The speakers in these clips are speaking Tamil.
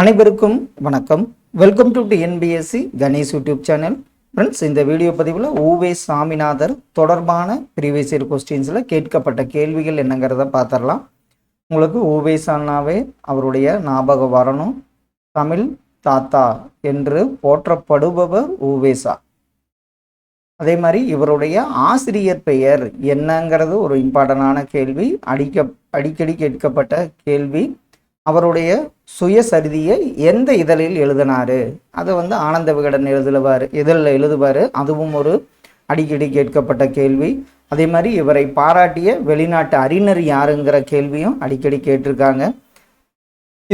அனைவருக்கும் வணக்கம். Welcome to NPSC Ganesh YouTube channel friends இந்த வீடியோ பதிவில் ஊவே சாமிநாதர் தொடர்பான ப்ரீவியஸ் இயர் கொஸ்டின்ஸில் கேட்கப்பட்ட கேள்விகள் என்னங்கிறத பார்த்துடலாம் உங்களுக்கு ஊவே சானாவே அவருடைய ஞாபகம் வரணும். தமிழ் தாத்தா என்று போற்றப்படுபவர் ஊவேசா அதே மாதிரி இவருடைய ஆசிரியர் பெயர் என்னங்கிறது ஒரு இம்பார்ட்டண்டான கேள்வி. அடிக்க அடிக்கடி கேட்கப்பட்ட கேள்வி. அவருடைய சுயசரிதியை எந்த இதழில் எழுதினாரு? அதை வந்து ஆனந்த விகடன் எழுதுவார் இதழில் எழுதுவார். அதுவும் ஒரு அடிக்கடி கேட்கப்பட்ட கேள்வி. அதே மாதிரி இவரை பாராட்டிய வெளிநாட்டு அறிஞர் யாருங்கிற கேள்வியும் அடிக்கடி கேட்டிருக்காங்க.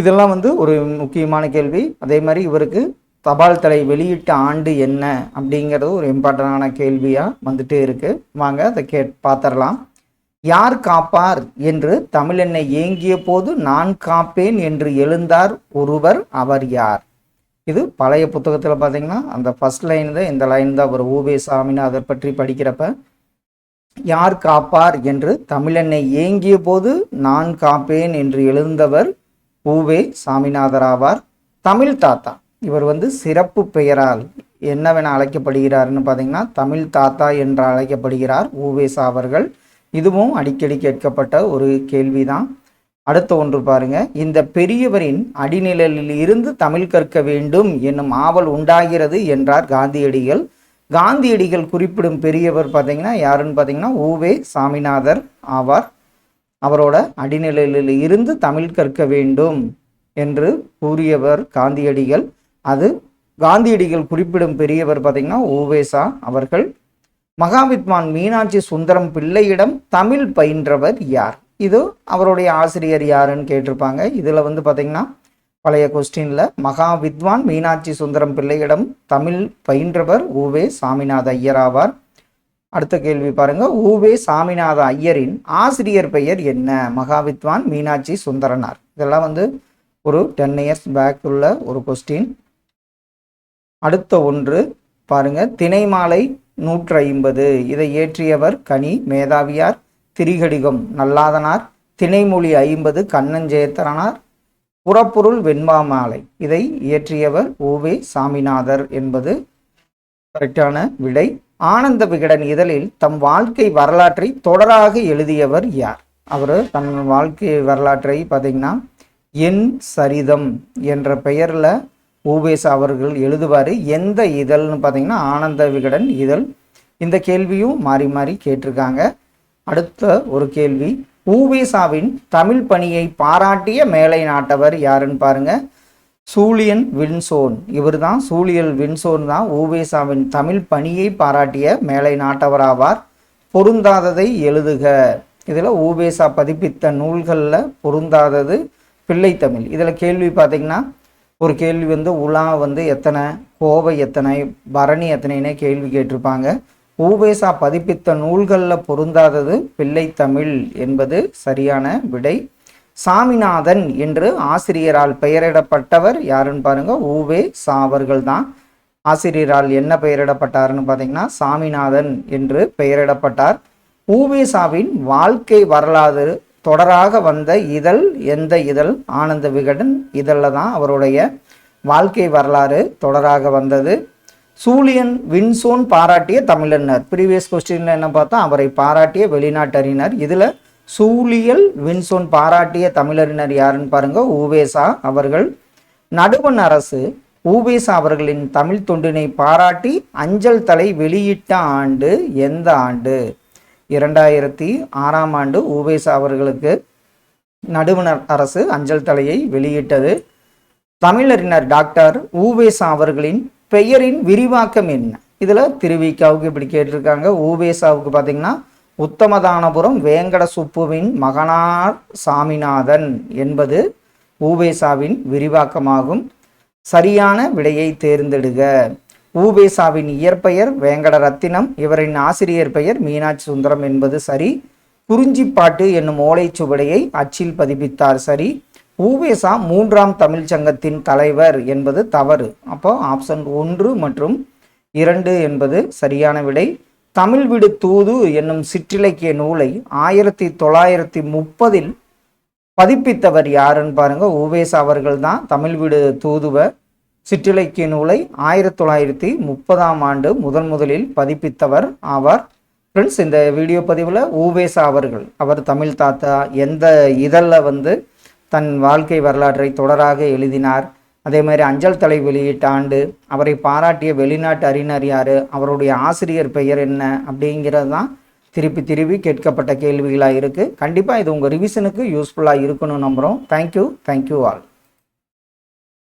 இதெல்லாம் வந்து ஒரு முக்கியமான கேள்வி. அதே மாதிரி இவருக்கு தபால் தலை வெளியிட்ட ஆண்டு என்ன அப்படிங்கிறது ஒரு இம்பார்ட்டண்டான கேள்வியாக வந்துட்டே இருக்குது வாங்க அதை கே பார்த்துடலாம். யார் காப்பார் என்று தமிழென்னை ஏங்கிய போது நான் காப்பேன் என்று எழுந்தார் ஒருவர் அவர் யார்? இது பழைய புத்தகத்தில் பார்த்தீங்கன்னா அந்த ஃபர்ஸ்ட் லைன் தான் இந்த லைன் தான் அவர் ஊபே சாமின்னு சாமிநாதர் பற்றி படிக்கிறப்ப யார் காப்பார் என்று தமிழென்னை ஏங்கிய போது நான் காப்பேன் என்று எழுந்தவர் ஊவே சாமிநாதர் ஆவார். தமிழ் தாத்தா இவர் வந்து சிறப்பு பெயரால் என்னவென அழைக்கப்படுகிறார்னு பார்த்தீங்கன்னா தமிழ் தாத்தா என்று அழைக்கப்படுகிறார் ஊவேசா அவர்கள் இதுவும் அடிக்கடி கேட்கப்பட்ட ஒரு கேள்விதான். அடுத்த ஒன்று பாருங்க. இந்த பெரியவரின் அடிநிலையில் இருந்து தமிழ் கற்க வேண்டும் என்னும் ஆவல் உண்டாகிறது என்றார் காந்தியடிகள். காந்தியடிகள் குறிப்பிடும் பெரியவர் பார்த்தீங்கன்னா யாருன்னு பார்த்தீங்கன்னா ஊவே சாமிநாதர் ஆவார். அவரோட அடிநிலையில் இருந்து தமிழ் கற்க வேண்டும் என்று கூறியவர் காந்தியடிகள். அது காந்தியடிகள் குறிப்பிடும் பெரியவர் பார்த்தீங்கன்னா ஊவேசா அவர்கள். மகாவித்வான் மீனாட்சி சுந்தரம் பிள்ளையிடம் தமிழ் பயின்றவர் யார்? இது அவருடைய ஆசிரியர் யாருன்னு கேட்டிருப்பாங்க. இதில் வந்து பார்த்தீங்கன்னா பழைய கொஸ்டினில் மகாவித்வான் மீனாட்சி சுந்தரம் பிள்ளையிடம் தமிழ் பயின்றவர் ஊவே சாமிநாத ஐயர் ஆவார். அடுத்த கேள்வி பாருங்க. ஊவே சாமிநாத ஐயரின் ஆசிரியர் பெயர் என்ன? மகாவித்வான் மீனாட்சி சுந்தரனார். இதெல்லாம் வந்து ஒரு டென் இயர்ஸ் பேக் உள்ள ஒரு கொஸ்டின் அடுத்த ஒன்று பாருங்க. திணைமாலை நூற்று ஐம்பது இதை இயற்றியவர் கனி மேதாவியார் திரிகடிகம் நல்லாதனார் திணைமொழி ஐம்பது கண்ணஞ்சேத்தனார் புறப்பொருள் வெண்பாமாலை இதை இயற்றியவர் ஓவே சாமிநாதர் என்பது கரெக்டான விடை. ஆனந்த விகடன் இதழில் தம் வாழ்க்கை வரலாற்றை தொடராக எழுதியவர் யார்? அவர் தன் வாழ்க்கை வரலாற்றை பார்த்தீங்கன்னா என் சரிதம் என்ற பெயரில் ஊவேசா அவர்கள் எழுதுவார். எந்த இதழ்னு பார்த்தீங்கன்னா ஆனந்த விகடன் இதழ். இந்த கேள்வியும் மாறி மாறி கேட்டிருக்காங்க. அடுத்த ஒரு கேள்வி. ஊவேசாவின் தமிழ் பணியை பாராட்டிய மேலை நாட்டவர் யாருன்னு பாருங்க. சூழியன் வின்சோன். இவர் தான் சூழியல் வின்சோன் தான் ஊவேசாவின் தமிழ் பணியை பாராட்டிய மேலை நாட்டவராவார் பொருந்தாததை எழுதுக. இதில் ஊவேசா பதிப்பித்த நூல்களில் பொருந்தாதது பிள்ளைத்தமிழ் இதில் கேள்வி பார்த்தீங்கன்னா ஒரு கேள்வி வந்து உலா வந்து எத்தனை கோவை எத்தனை பரணி எத்தனைன்னு கேள்வி கேட்டிருப்பாங்க. ஊவேசா பதிப்பித்த நூல்களில் பொருந்தாதது பிள்ளை தமிழ் என்பது சரியான விடை. சாமிநாதன் என்று ஆசிரியரால் பெயரிடப்பட்டவர் யாருன்னு பாருங்க ஊவே சாவர்கள் தான். ஆசிரியரால் என்ன பெயரிடப்பட்டாருன்னு பார்த்தீங்கன்னா சாமிநாதன் என்று பெயரிடப்பட்டார். ஊவேசாவின் வாழ்க்கை வரலாறு தொடராக வந்த இதழ் எந்த இதழ்? ஆனந்த விகடன் இதழில் தான் அவருடைய வாழ்க்கை வரலாறு தொடராக வந்தது. சூழியன் வின்சோன் பாராட்டிய தமிழறிஞர் ப்ரீவியஸ் கொஸ்டினில் என்ன பார்த்தா அவரை பாராட்டிய வெளிநாட்டறிஞர். இதில் சூழியல் வின்சோன் பாராட்டிய தமிழறிஞர் யாருன்னு பாருங்க ஊவேசா அவர்கள். நடுவண் அரசு ஊவேசா அவர்களின் தமிழ் தொண்டினை பாராட்டி அஞ்சல் தலை வெளியிட்ட ஆண்டு எந்த ஆண்டு? இரண்டாயிரத்தி ஆறாம் ஆண்டு ஊவேசா அவர்களுக்கு நடுவணர் அரசு அஞ்சல் தலையை வெளியிட்டது. தமிழறிஞர் டாக்டர் ஊவேசா அவர்களின் பெயரின் விரிவாக்கம் என்ன? இதில் திருவிக்காவுக்கு இப்படி கேட்டிருக்காங்க. ஊவேசாவுக்கு பார்த்தீங்கன்னா உத்தமதானபுரம் வேங்கட சுப்புவின் மகனார் சாமிநாதன் என்பது ஊவேசாவின் விரிவாக்கமாகும். சரியான விடையை தேர்ந்தெடுக. ஊபேசாவின் இயற்பெயர் வேங்கட ரத்தினம் இவரின் ஆசிரியர் பெயர் மீனாட்சி சுந்தரம் என்பது சரி. குறிஞ்சிப்பாட்டு என்னும் ஓலைச்சுவடையை அச்சில் பதிப்பித்தார் சரி. ஊவேசா மூன்றாம் தமிழ் சங்கத்தின் தலைவர் என்பது தவறு. அப்போ ஆப்ஷன் ஒன்று மற்றும் இரண்டு என்பது சரியான விடை. தமிழ் விடு தூது என்னும் சிற்றிலக்கிய நூலை ஆயிரத்தி தொள்ளாயிரத்தி முப்பதில் பதிப்பித்தவர் யாருன்னு பாருங்க உவேஸ் அவர்கள் தான் தமிழ் வீடு தூதுவர். சிற்றிலக்கிய நூலை ஆயிரத்தி தொள்ளாயிரத்தி முப்பதாம் ஆண்டு முதன் முதலில் பதிப்பித்தவர் ஆவார். ஃப்ரெண்ட்ஸ் இந்த வீடியோ பதிவில் ஊவேசா அவர்கள் அவர் தமிழ் தாத்தா எந்த இதழில் வந்து தன் வாழ்க்கை வரலாற்றை தொடராக எழுதினார். அதே மாதிரி அஞ்சல் தலை வெளியிட்ட ஆண்டு அவரை பாராட்டிய வெளிநாட்டு அறிஞர் யார் அவருடைய ஆசிரியர் பெயர் என்ன அப்படிங்கிறது தான் திருப்பி திருப்பி கேட்கப்பட்ட கேள்விகளாக இருக்குது கண்டிப்பாக இது உங்கள் ரிவிஷனுக்கு யூஸ்ஃபுல்லாக இருக்கணும்னு நம்புகிறோம் தேங்க்யூ தேங்க்யூ ஆல்